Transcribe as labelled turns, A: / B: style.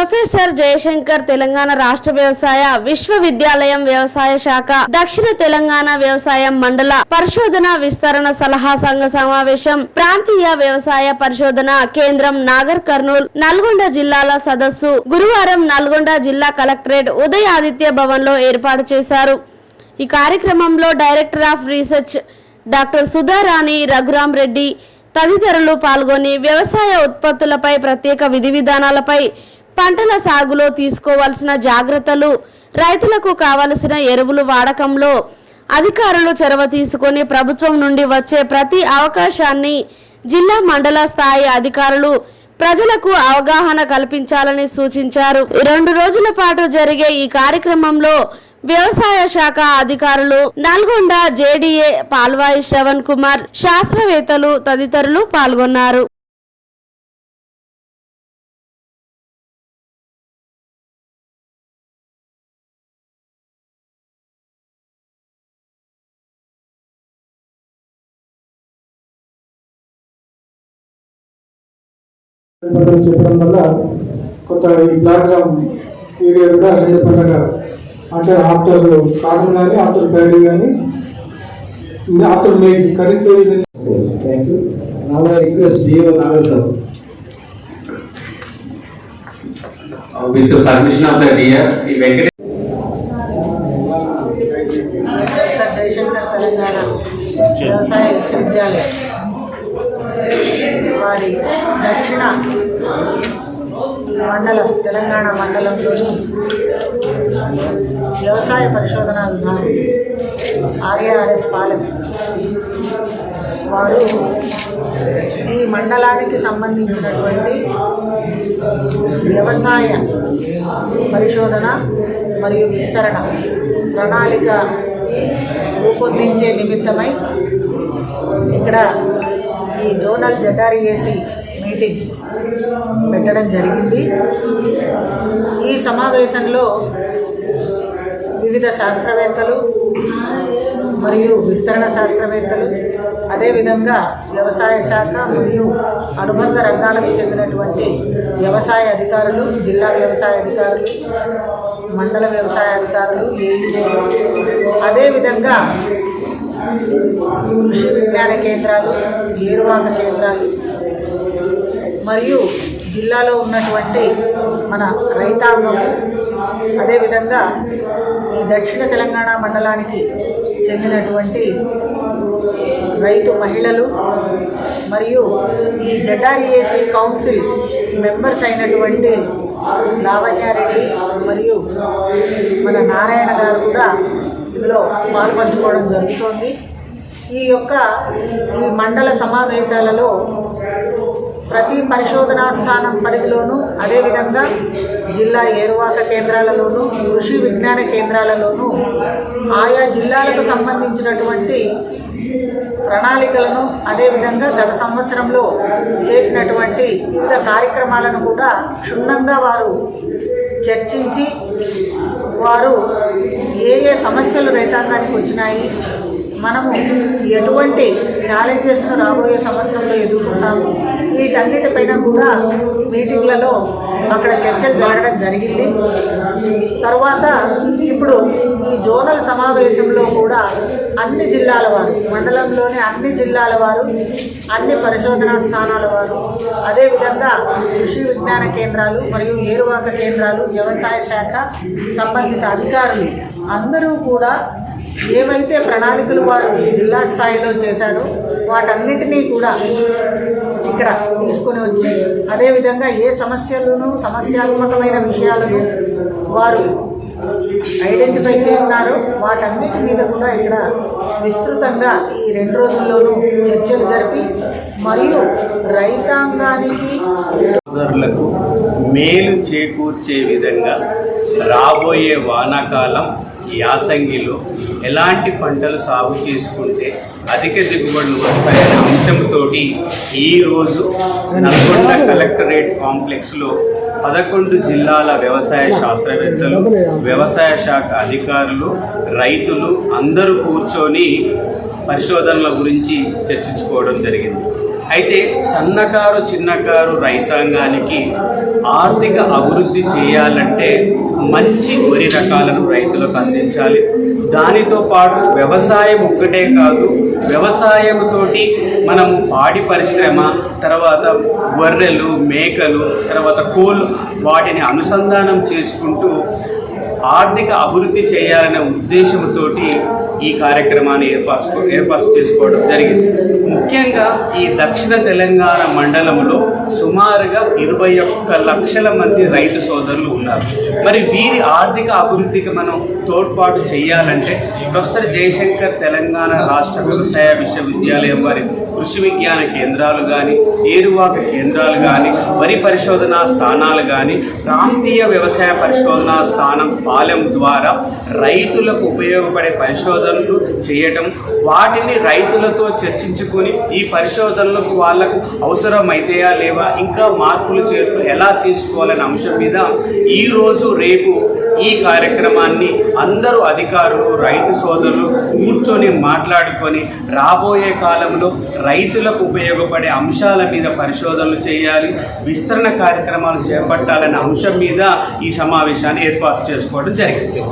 A: Professor Jayashankar Telangana రాష్ట్ర వ్యవసాయ విశ్వవిద్యాలయం వ్యవసాయ శాఖ దక్షిణ తెలంగాణ వ్యవసాయం మండల పరిశోధన విస్తరణ సలహా సంఘ సమావేశం ప్రాంతీయ వ్యవసాయ పరిశోధన కేంద్రం నాగర్ కర్నూల్ నల్గొండ జిల్లాల సదస్సు గురువారం నల్గొండ జిల్లా కలెక్టరేట్ ఉదయ ఆదిత్య భవన్లో ఏర్పాటు చేశారు. ఈ కార్యక్రమంలో director of research doctor Sudharani Raghuram Reddy తదితరులు పాల్గొని వ్యవసాయ ఉత్పత్తులపై ప్రత్యేక విధి విధానాలపై పంటల సాగులో తీసుకోవాల్సిన జాగ్రత్తలు రైతులకు కావలసిన ఎరువులు వాడకంలో అధికారులు చొరవ తీసుకొని ప్రభుత్వం నుండి వచ్చే ప్రతి అవకాశాన్ని జిల్లా మండల స్థాయి అధికారులు ప్రజలకు అవగాహన కల్పించాలని సూచించారు. రెండు రోజుల పాటు జరిగే ఈ కార్యక్రమంలో వ్యవసాయ శాఖ అధికారులు నల్గొండ జేడీఏ పాల్వాయి శ్రవణ్ కుమార్ శాస్త్రవేత్తలు తదితరులు పాల్గొన్నారు.
B: చెప్పడం వల్ల కొంత ఈ ప్లాట్ఫామ్ ఏరియా కూడా రెండు పండుగ అంటే ఆఫ్టర్ కాటన్ కానీ ఆఫ్టర్ ప్యాడీ కానీ after maize kharif.
C: Nagarkar.
D: Uh, with the permission of the dear, the Venkat
E: professor Jayashankar Telangana వ్యవసాయ విశ్వవిద్యాలయం దక్షిణ మండలం తెలంగాణ మండలంలోని వ్యవసాయ పరిశోధన విభాగం ఆర్ఏఆర్ఎస్ పాలెం. వారు ఈ మండలానికి సంబంధించినటువంటి వ్యవసాయ పరిశోధన మరియు విస్తరణ ప్రణాళిక రూపొందించే నిమిత్తమై ఇక్కడ ఈ జోనల్ జెడ్ఆర్ఏసి మీటింగ్ పెట్టడం జరిగింది. ఈ సమావేశంలో వివిధ శాస్త్రవేత్తలు మరియు విస్తరణ శాస్త్రవేత్తలు అదేవిధంగా వ్యవసాయ శాఖ మరియు అనుబంధ రంగాలకు చెందినటువంటి వ్యవసాయ అధికారులు జిల్లా వ్యవసాయ అధికారులు మండల వ్యవసాయ అధికారులు ఏఈఓలు అదేవిధంగా కృషి విజ్ఞాన కేంద్రాలు ఏరువాక కేంద్రాలు మరియు జిల్లాలో ఉన్నటువంటి మన రైతాంగం అదేవిధంగా ఈ దక్షిణ తెలంగాణ మండలానికి చెందినటువంటి రైతు మహిళలు మరియు ఈ జెడ్ఆర్ఏసి కౌన్సిల్ మెంబర్స్ అయినటువంటి లావణ్యారెడ్డి మరియు మన నారాయణ గారు కూడా ఇందులో పాల్పంచుకోవడం జరుగుతోంది. ఈ యొక్క ఈ మండల సమావేశాలలో ప్రతి పరిశోధనా స్థానం పరిధిలోనూ అదేవిధంగా జిల్లా ఏరువాక కేంద్రాలలోనూ కృషి విజ్ఞాన కేంద్రాలలోనూ ఆయా జిల్లాలకు సంబంధించినటువంటి ప్రణాళికలను అదేవిధంగా గత సంవత్సరంలో చేసినటువంటి వివిధ కార్యక్రమాలను కూడా క్షుణ్ణంగా వారు చర్చించి వారు ఏ ఏ సమస్యలు రైతాంగానికి వచ్చినాయి మనము ఎటువంటి ఛాలెంజెస్ను రాబోయే సంవత్సరంలో ఎదుర్కొంటాము వీటన్నిటిపైన కూడా మీటింగ్లలో అక్కడ చర్చలు జరగడం జరిగింది. తర్వాత ఇప్పుడు ఈ జోనల్ సమావేశంలో కూడా అన్ని జిల్లాల వారు మండలంలోని అన్ని జిల్లాల వారు అన్ని పరిశోధనా స్థానాల వారు అదేవిధంగా కృషి విజ్ఞాన కేంద్రాలు మరియు ఏరువాక కేంద్రాలు వ్యవసాయ శాఖ సంబంధిత అధికారులు అందరూ కూడా ఏవైతే ప్రణాళికలు వారు జిల్లా స్థాయిలో చేశారో వాటన్నిటినీ కూడా ఇక్కడ తీసుకొని వచ్చి అదేవిధంగా ఏ సమస్యలను సమస్యాత్మకమైన విషయాలను వారు ఐడెంటిఫై చేసినారో వాటన్నిటి మీద కూడా ఇక్కడ విస్తృతంగా ఈ రెండు రోజుల్లోనూ చర్చలు జరిపి మరియు రైతాంగానికి
F: మేలు చేకూర్చే విధంగా రాబోయే వానాకాలం యాసంగిలో ఎలాంటి పంటలు సాగు చేసుకుంటే అధిక దిగుబడులు వస్తాయనే అంశంతో ఈరోజు నల్గొండ కలెక్టరేట్ కాంప్లెక్స్లో పదకొండు జిల్లాల వ్యవసాయ శాస్త్రవేత్తలు వ్యవసాయ శాఖ అధికారులు రైతులు అందరూ కూర్చొని పరిశోధనల గురించి చర్చించుకోవడం జరిగింది. అయితే సన్నకారు చిన్నకారు రైతాంగానికి ఆర్థిక అభివృద్ధి చేయాలంటే మంచి వరి రకాలను రైతులకు అందించాలి. దానితో పాటు వ్యవసాయం ఒక్కటే కాదు వ్యవసాయంతోటి మనము పాడి పరిశ్రమ తర్వాత గొర్రెలు మేకలు తర్వాత కోళ్ళు వాటిని అనుసంధానం చేసుకుంటూ ఆర్థిక అభివృద్ధి చేయాలనే ఉద్దేశంతో ఈ కార్యక్రమాన్ని ఏర్పరచుకో ఏర్పాటు చేసుకోవడం జరిగింది. ముఖ్యంగా ఈ దక్షిణ తెలంగాణ మండలంలో సుమారుగా ఇరవై ఒక్క లక్షల మంది రైతు సోదరులు ఉన్నారు. మరి వీరి ఆర్థిక అభివృద్ధికి మనం తోడ్పాటు చేయాలంటే ప్రొఫెసర్ జయశంకర్ తెలంగాణ రాష్ట్ర వ్యవసాయ విశ్వవిద్యాలయం వారి కృషి విజ్ఞాన కేంద్రాలు కానీ ఏరువాక కేంద్రాలు కానీ వరి పరిశోధనా స్థానాలు కానీ ప్రాంతీయ వ్యవసాయ పరిశోధనా స్థానం బాలం ద్వారా రైతులకు ఉపయోగపడే పరిశోధనలు చేయటం వాటిని రైతులతో చర్చించుకొని ఈ పరిశోధనలకు వాళ్ళకు అవసరమైతేయా లేవా ఇంకా మార్పులు చేర్పులు ఎలా చేసుకోవాలనే అంశం మీద ఈరోజు రేపు ఈ కార్యక్రమాన్ని అందరూ అధికారులు రైతు సోదరులు కూర్చొని మాట్లాడుకొని రాబోయే కాలంలో రైతులకు ఉపయోగపడే అంశాల మీద పరిశోధనలు చేయాలి విస్తరణ కార్యక్రమాలు చేపట్టాలనే అంశం మీద ఈ సమావేశాన్ని ఏర్పాటు చేసుకోవడం జరిగింది.